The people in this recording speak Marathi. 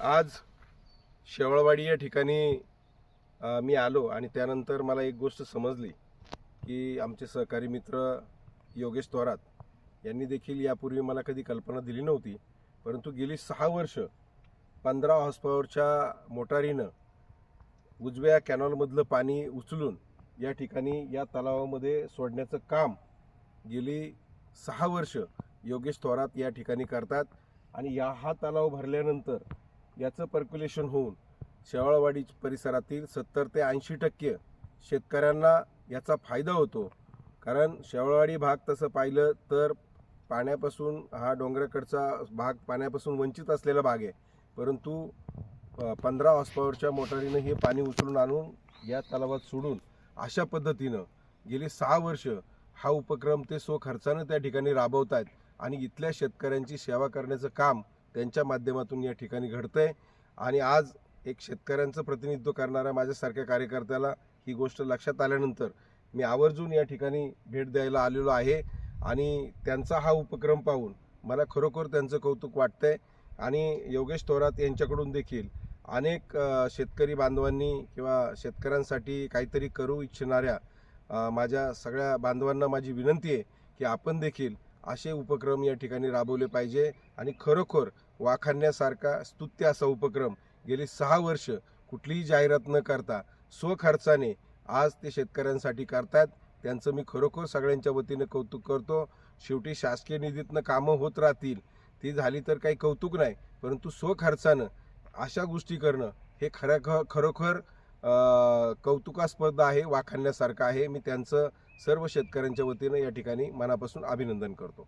आज शेवळवाडी या ठिकाणी मी आलो आणि त्यानंतर मला एक गोष्ट समजली की आमचे सहकारी मित्र योगेश थोरात यांनी देखील यापूर्वी मला कधी कल्पना दिली नव्हती. परंतु गेली सहा वर्ष पंधरा हॉसपॉवरच्या मोटारीनं उजव्या कॅनॉलमधलं पाणी उचलून या ठिकाणी या तलावामध्ये सोडण्याचं काम गेली सहा वर्ष योगेश थोरात या ठिकाणी करतात आणि या हा तलाव भरल्यानंतर याचं पर्क्युलेशन होऊन शेवाळवाडी परिसरातील सत्तर ते ऐंशी टक्के शेतकऱ्यांना याचा फायदा होतो. कारण शेवाळवाडी भाग तसं पाहिलं तर पाण्यापासून हा डोंगराकडचा भाग पाण्यापासून वंचित असलेला भाग आहे. परंतु पंधरा हॉर्स मोटारीनं हे पाणी उचलून आणून या तलावात सोडून अशा पद्धतीनं गेली सहा वर्ष हा उपक्रम ते सो खर्चानं त्या ठिकाणी राबवत आहेत आणि इथल्या शेतकऱ्यांची सेवा करण्याचं काम त्यांच्या माध्यमातून या ठिकाणी घडतंय. आणि आज एक शेतकऱ्यांचं प्रतिनिधित्व करणाऱ्या माझ्यासारख्या कार्यकर्त्याला ही गोष्ट लक्षात आल्यानंतर मी आवर्जून या ठिकाणी भेट द्यायला आलेलो आहे. आणि त्यांचा हा उपक्रम पाहून मला खरोखर त्यांचं कौतुक वाटतंय. आणि योगेश थोरात यांच्याकडून देखील अनेक शेतकरी बांधवांनी किंवा शेतकऱ्यांसाठी काहीतरी करू इच्छिणाऱ्या माझ्या सगळ्या बांधवांना माझी विनंती आहे की आपण देखील असे उपक्रम या ठिकाणी राबवले पाहिजे. आणि खरोखर वाखाणण्यासारखा स्तुत्य असा उपक्रम गेली सहा वर्ष कुठलीही जाहिरात न करता स्वखर्चाने आज ते शेतकऱ्यांसाठी करतात. त्यांचं मी खरोखर सगळ्यांच्या वतीनं कौतुक करतो. शेवटी शासकीय निधीतनं कामं होत राहतील ती झाली तर काही कौतुक नाही परंतु स्वखर्चानं अशा गोष्टी करणं हे खरं खरोखर कौतुकास्पद आहे वाखाणण्यासारखं आहे. मी त्यांचं सर्व शेतकऱ्यांच्या वतीनं या ठिकाणी मनापासून अभिनंदन करतो.